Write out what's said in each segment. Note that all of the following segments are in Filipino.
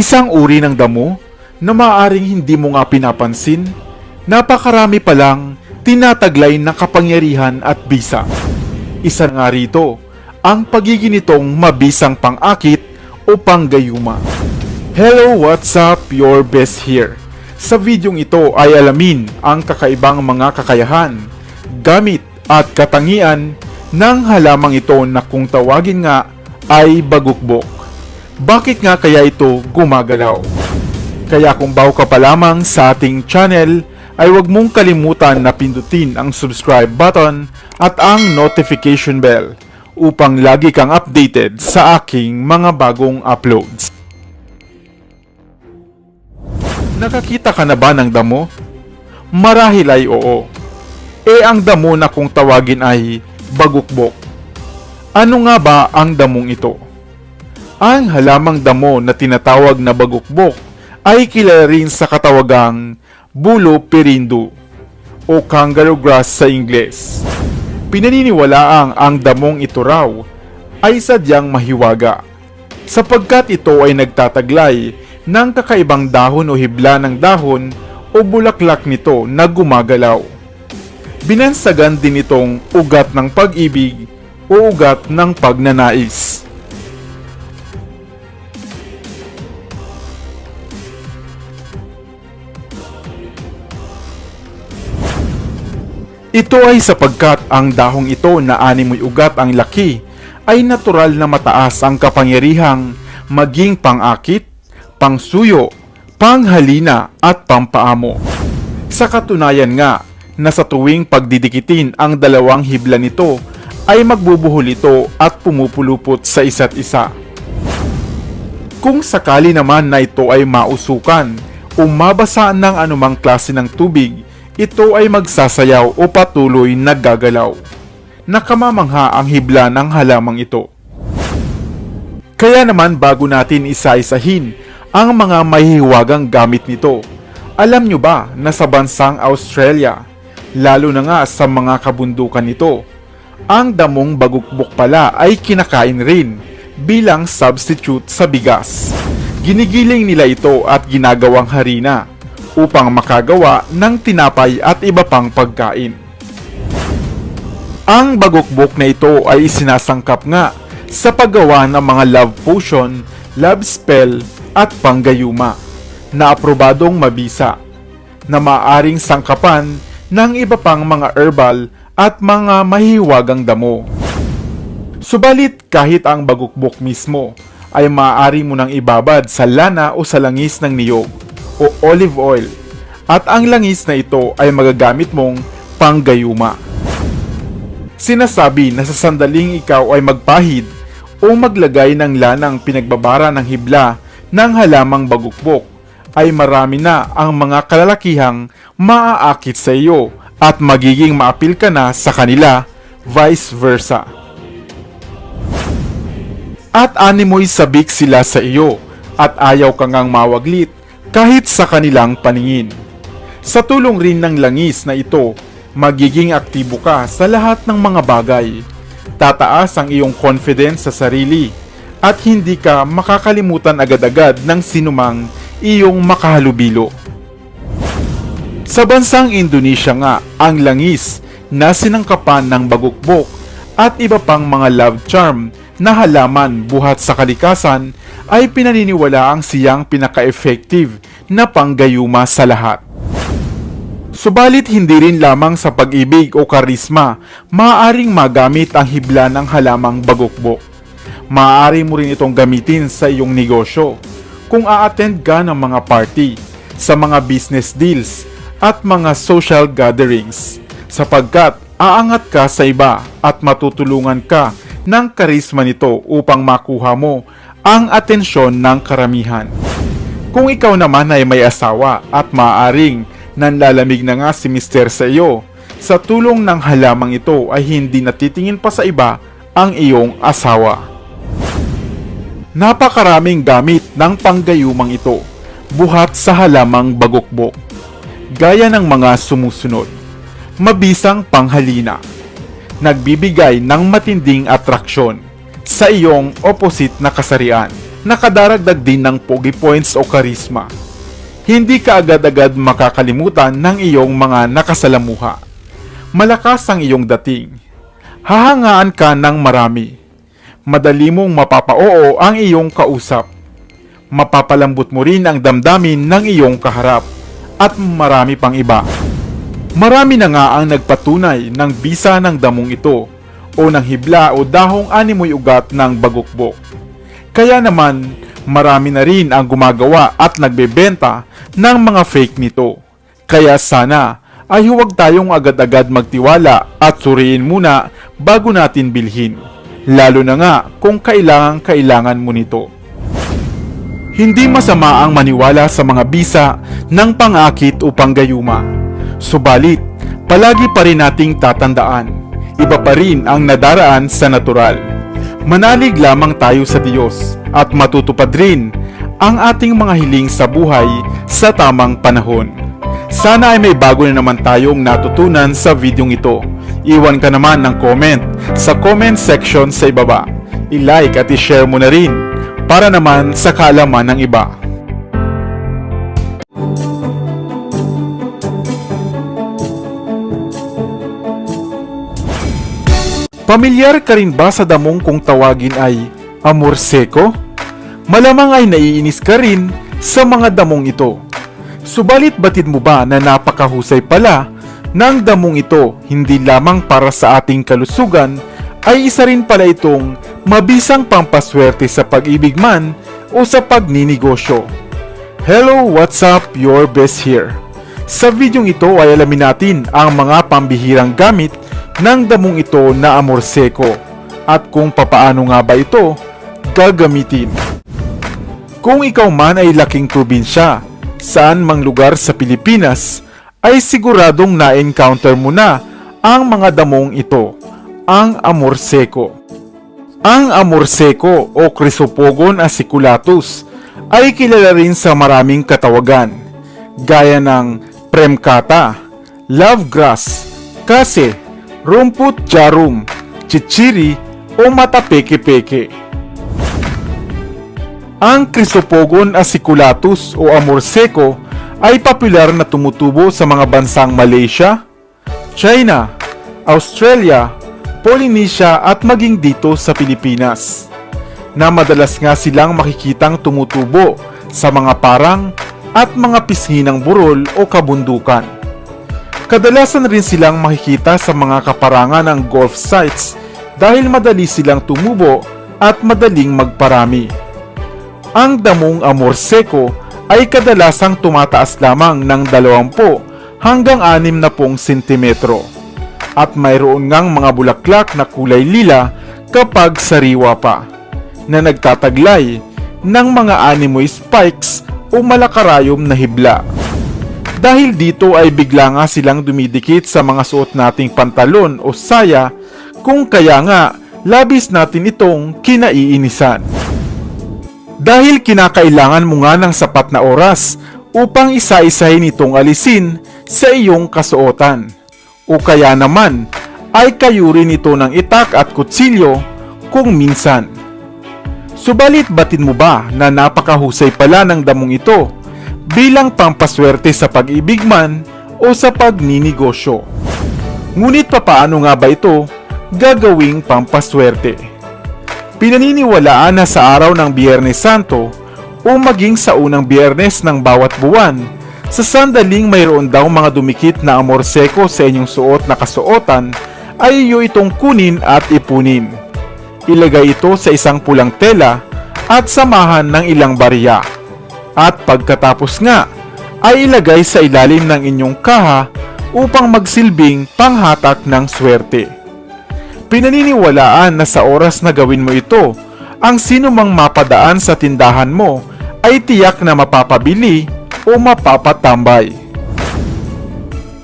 Isang uri ng damo na maaring hindi mo nga pinapansin, napakarami pa lang tinataglay ng kapangyarihan at bisa. Isa nga rito, ang pagiging nitong mabisang pang-akit o panggayuma. Hello, what's up? Your best here. Sa videong ito ay alamin ang kakaibang mga kakayahan, gamit at katangian ng halamang ito na kung tawagin nga ay bagukbok. Bakit nga kaya ito gumagalaw? Kaya kung bago ka pa lamang sa ating channel, ay huwag mong kalimutan na pindutin ang subscribe button at ang notification bell upang lagi kang updated sa aking mga bagong uploads. Nakakita ka na ba ng damo? Marahil ay oo. E ang damo na kung tawagin ay bagukbok. Ano nga ba ang damong ito? Ang halamang damo na tinatawag na bagukbok ay kilala rin sa katawagang bulo perindu o kangaroo grass sa Ingles. Pinaniniwalaang ang damong ito raw ay sadyang mahiwaga sapagkat ito ay nagtataglay ng kakaibang dahon o hibla ng dahon o bulaklak nito na gumagalaw. Binansagan din itong ugat ng pag-ibig o ugat ng pagnanais. Ito ay sapagkat ang dahong ito na animoy ugat ang laki ay natural na mataas ang kapangyarihang maging pangakit, pangsuyo, panghalina at pampaamo. Sa katunayan nga na sa tuwing pagdidikitin ang dalawang hibla nito ay magbubuhol ito at pumupulupot sa isa't isa. Kung sakali naman na ito ay mausukan o mabasa ng anumang klase ng tubig, ito ay magsasayaw o patuloy naggagalaw. Nakamamangha ang hibla ng halamang ito. Kaya naman bago natin isa-isahin ang mga mahihiwagang gamit nito, alam nyo ba na sa bansang Australia, lalo na nga sa mga kabundukan nito, ang damong bagukbok pala ay kinakain rin bilang substitute sa bigas. Ginigiling nila ito at ginagawang harina upang makagawa ng tinapay at iba pang pagkain. Ang bagukbok na ito ay isinasangkap nga sa paggawa ng mga love potion, love spell at panggayuma na aprobadong mabisa na maaring sangkapan ng iba pang mga herbal at mga mahiwagang damo. Subalit kahit ang bagukbok mismo ay maaari mo nang ibabad sa lana o sa langis ng niyog o olive oil at ang langis na ito ay magagamit mong panggayuma. Sinasabi na sa sandaling ikaw ay magpahid o maglagay ng lanang pinagbabara ng hibla ng halamang bagukbok ay marami na ang mga kalalakihang maaakit sa iyo at magiging maapil ka na sa kanila, vice versa. At animoy sabik sila sa iyo at ayaw ka ngang mawaglit kahit sa kanilang paningin. Sa tulong rin ng langis na ito, magiging aktibo ka sa lahat ng mga bagay. Tataas ang iyong confidence sa sarili at hindi ka makakalimutan agad-agad ng sinumang iyong makahalubilo. Sa bansang Indonesia nga, ang langis na sinangkapan ng bagukbok at iba pang mga love charm na halaman buhat sa kalikasan ay pinaniniwala ang siyang pinaka-effective na panggayuma sa lahat. Subalit hindi rin lamang sa pag-ibig o karisma maaaring magamit ang hibla ng halamang bagukbok. Maaari mo rin itong gamitin sa iyong negosyo kung a-attend ka ng mga party, sa mga business deals, at mga social gatherings sapagkat aangat ka sa iba at matutulungan ka ng karisma nito upang makuha mo ang atensyon ng karamihan. Kung ikaw naman ay may asawa at maaring nanlalamig na nga si mister sa iyo, sa tulong ng halamang ito ay hindi natitingin pa sa iba ang iyong asawa. Napakaraming gamit ng panggayumang ito, buhat sa halamang bagukbok. Gaya ng mga sumusunod. Mabisang panghalina. Nagbibigay ng matinding atraksyon sa iyong opposite na kasarian. nakadaragdag din ng pogi points o karisma. Hindi ka agad-agad makakalimutan ng iyong mga nakasalamuha. Malakas ang iyong dating. Hahangaan ka ng marami. Madali mong mapapao ang iyong kausap. Mapapalambot mo rin ang damdamin ng iyong kaharap at marami pang iba. Marami na nga ang nagpatunay ng bisa ng damong ito o ng hibla o dahong animoy ugat ng bagukbok. Kaya naman, marami na rin ang gumagawa at nagbebenta ng mga fake nito. Kaya sana ay huwag tayong agad-agad magtiwala at suriin muna bago natin bilhin. Lalo na nga kung kailangan kailangan mo nito. Hindi masama ang maniwala sa mga bisa ng pangakit o panggayuma. Subalit, palagi pa rin nating tatandaan, iba pa rin ang nadaraan sa natural. Manalig lamang tayo sa Diyos at matutupad rin ang ating mga hiling sa buhay sa tamang panahon. Sana ay may bago na naman tayong natutunan sa videong ito. Iwan ka naman ng comment sa comment section sa ibaba. I-like at i-share mo na rin para naman sa kaalaman ng iba. Pamilyar ka rin ba sa damong kung tawagin ay amor seko? Malamang ay naiinis ka rin sa mga damong ito. Subalit batid mo ba na napakahusay pala ng damong ito hindi lamang para sa ating kalusugan ay isa rin pala itong mabisang pampaswerte sa pag-ibig man o sa pagninegosyo. Hello, what's up? Your best here. Sa videong ito ay alamin natin ang mga pambihirang gamit ng damong ito na amor seko at kung papaano nga ba ito gagamitin. Kung ikaw man ay laking probinsya, saan mang lugar sa Pilipinas, ay siguradong na-encounter mo na ang mga damong ito, ang amor seko. Ang amor seko o Chrysopogon aciculatus ay kilala rin sa maraming katawagan, gaya ng premkata, love grass, kase, rumput jarum, chichiri o mata peke-peke. Ang Chrysopogon aciculatus o amor seco ay popular na tumutubo sa mga bansang Malaysia, China, Australia, Polynesia at maging dito sa Pilipinas. Na madalas nga silang makikitang tumutubo sa mga parang at mga pisngi ng burol o kabundukan. Kadalasan rin silang makikita sa mga kaparangan ng golf sites dahil madali silang tumubo at madaling magparami. Ang damong amor seko ay kadalasang tumataas lamang ng 20 hanggang 60 sentimetro at mayroon ngang mga bulaklak na kulay lila kapag sariwa pa na nagtataglay ng mga animoy spikes o malakarayom na hibla. Dahil dito ay bigla nga silang dumidikit sa mga suot nating pantalon o saya kung kaya nga labis natin itong kinaiinisan. Dahil kinakailangan mo nga ng sapat na oras upang isa-isahin itong alisin sa iyong kasuotan. O kaya naman ay kayurin ito ng itak at kutsilyo kung minsan. Subalit batid mo ba na napakahusay pala ng damong ito bilang pampaswerte sa pag-ibig man o sa pagninegosyo? Ngunit papaano nga ba ito gagawing pampaswerte? Pinaniniwalaan na sa araw ng Biyernes Santo o maging sa unang biyernes ng bawat buwan, sa sandaling mayroon daw mga dumikit na amor seko sa inyong suot na kasuotan, ay iyo itong kunin at ipunin. Ilagay ito sa isang pulang tela at samahan ng ilang barya. At pagkatapos nga, ay ilagay sa ilalim ng inyong kaha upang magsilbing panghatak ng swerte. Pinaniniwalaan na sa oras na gawin mo ito, ang sino mang mapadaan sa tindahan mo ay tiyak na mapapabili o mapapatambay.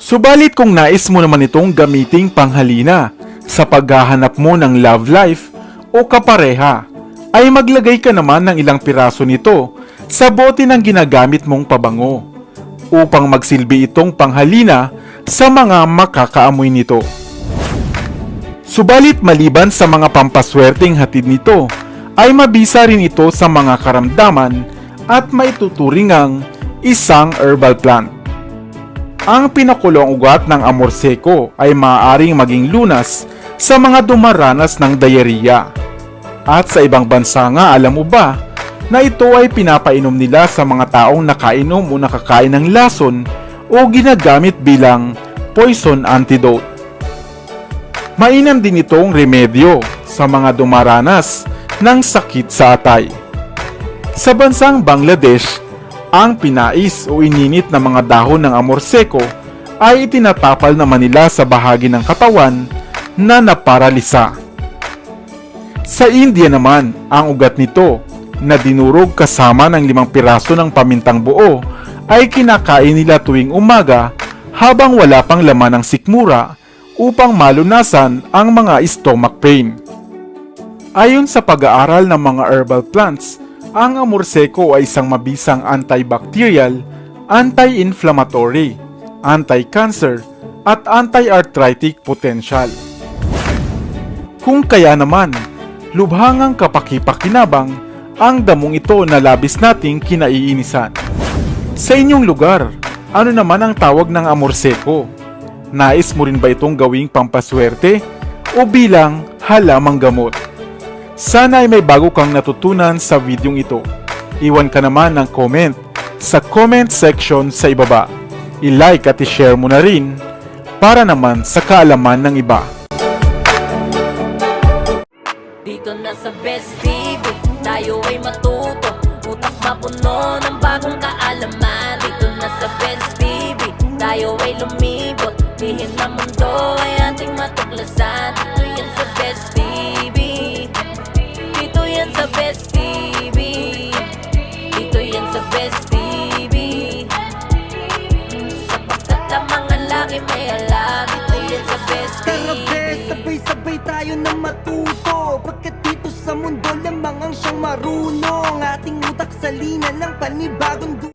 Subalit kung nais mo naman itong gamiting panghalina sa paghahanap mo ng love life o kapareha, ay maglagay ka naman ng ilang piraso nito sa bote ng ginagamit mong pabango upang magsilbi itong panghalina sa mga makakaamoy nito. Subalit maliban sa mga pampaswerteng hatid nito, ay mabisa rin ito sa mga karamdaman at maituturing ang isang herbal plant. Ang pinakulong ugat ng amor seco ay maaaring maging lunas sa mga dumaranas ng diarrhea. At sa ibang bansa nga alam mo ba na ito ay pinapainom nila sa mga taong nakainom o nakakain ng lason o ginagamit bilang poison antidote. Mainam din itong remedyo sa mga dumaranas ng sakit sa atay. Sa bansang Bangladesh, ang pinais o ininit na mga dahon ng amor seco ay itinatapal naman nila sa bahagi ng katawan na naparalisa. Sa India naman, ang ugat nito na dinurog kasama ng limang piraso ng pamintang buo ay kinakain nila tuwing umaga habang wala pang laman ng sikmura upang malunasan ang mga stomach pain. Ayon sa pag-aaral ng mga herbal plants, ang amor seco ay isang mabisang antibacterial, anti-inflammatory, anti-cancer, at anti-arthritic potential. Kung kaya naman, lubhangang kapakipakinabang ang damong ito na labis nating kinaiinisan. Sa inyong lugar, ano naman ang tawag ng amor seco? Nais mo rin ba itong gawing pampaswerte o bilang halamang gamot? Sana ay may bago kang natutunan sa videong ito. Iwan ka naman ng comment sa comment section sa ibaba. I-like at i-share mo na rin para naman sa kaalaman ng iba. Dito na sa Best TV, tayo ay matuto. Utak mapuno ng bagong kaalaman. Dito na sa Best TV, tayo ay lumibot. Lihim na mundo ay ating matuklasan sa mundo